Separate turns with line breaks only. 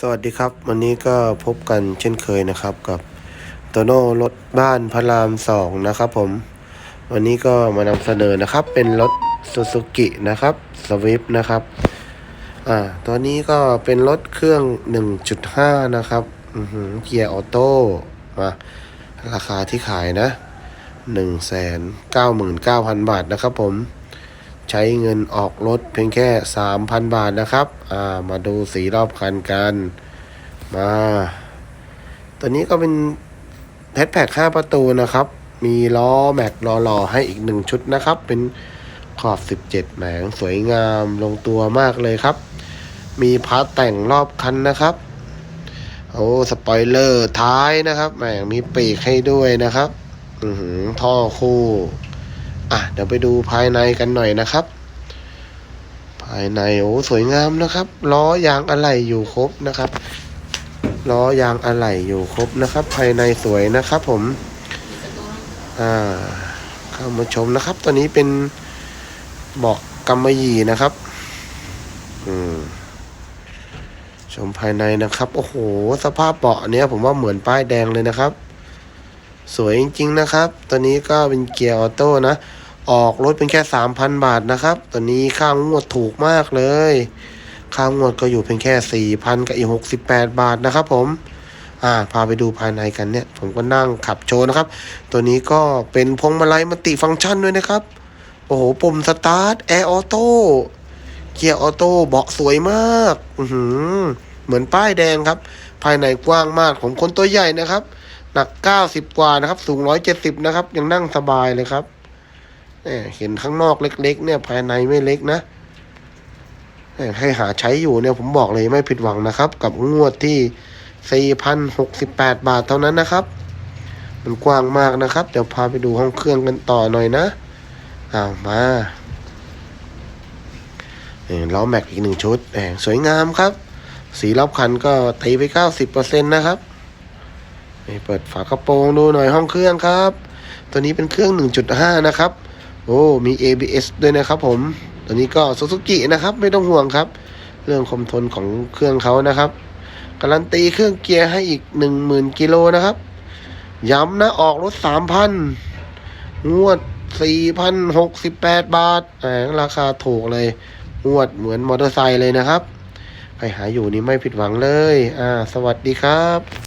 สวัสดีครับ วันนี้ก็พบกันเช่นเคยนะครับกับโตโน่รถบ้านพระรามสองนะครับผม วันนี้ก็มานำเสนอนะครับ เป็นรถซูซูกินะครับสวิฟนะครับอ่าตัวนี้ก็เป็นรถเครื่อง 1.5 นะครับเกียร์ออโต้มาราคาที่ขายนะ 199,000 บาทนะครับผม ใช้เงินออกรถเพียงแค่ 3,000 บาทนะครับ อ่า มาดูสีรอบคันกัน มา ตัวนี้ก็เป็นแฮชแพ็ก5ประตูนะครับ มีล้อแม็กล้อหล่อให้อีกหนึ่งชุดนะครับ เป็นขอบ 17แหมงสวยงามลงตัวมากเลยครับ มีพาร์ทแต่งรอบคันนะครับโอ้สปอยเลอร์ท้ายนะครับแหมมีปีกให้ด้วยนะครับ อือหือท่อคู่ อะเดี๋ยวไปดูภายในกันหน่อยนะครับ ภายในโอ้สวยงามนะครับล้อยางอะไหล่อยู่ครบนะครับล้อยางอะไหล่อยู่ครบนะครับ ภายในสวยนะครับ ผมอ่าเข้ามาชมนะครับ ตัวนี้เป็นเบาะกำมะหยี่นะครับอืมชมภายในนะครับ โอ้โห สภาพเบาะเนี้ยผมว่าเหมือนป้ายแดงเลยนะครับ สวยจริง ๆ นะครับ ตัวนี้ก็เป็นเกียร์ออโต้นะ ออกรถเป็นแค่3,000บาทนะครับตัวนี้ค่างวดถูกมากเลย ค่างวดก็อยู่เพียงแค่4,000กับอีก68บาทนะครับผม อ่า พาไปดูภายในกันเนี่ย ผมก็นั่งขับโชว์นะครับ ตัวนี้ก็เป็นพวงมาลัยมัลติฟังก์ชันด้วยนะครับ โอ้โหปุ่มสตาร์ทแอร์ออโต้เกียร์ออโต้เบาะสวยมาก อือเหมือนป้ายแดงครับ ภายในกว้างมากผมคนตัวใหญ่นะครับ หนัก90กว่านะครับ สูง170นะครับ ยังนั่งสบายเลยครับ แหมเห็นข้างนอกเล็ก ๆ เนี่ยภายในไม่เล็กนะให้หาใช้อยู่เนี่ยผมบอกเลยไม่ผิดหวังนะครับ กับงวดที่ 4,068 บาทเท่านั้นนะครับ มันกว้างมากนะครับ เดี๋ยวพาไปดูห้องเครื่องกันต่อหน่อยนะอ้าวมาเล้อแม็กอีกหนึ่งชุดสวยงามครับ สีรอบคันก็ตีไป 90%นะครับเปิดฝากระโปรงดูหน่อยห้องเครื่องครับ ตัวนี้เป็นเครื่อง 1.5 นะครับ โอ้มี ABS ด้วยนะครับผม ตัวนี้ก็ซูซูกินะครับไม่ต้องห่วงครับ เรื่องคมทนของเครื่องเขานะครับ การันตีเครื่องเกียร์ให้อีก 10,000กิโลนะครับ ย้ำนะออกรถ 3,000 งวด 4,068 บาทแหมราคาถูกเลย งวดเหมือนมอเตอร์ไซค์เลยนะครับ ใครหาอยู่นี่ไม่ผิดหวังเลย อ่า สวัสดีครับ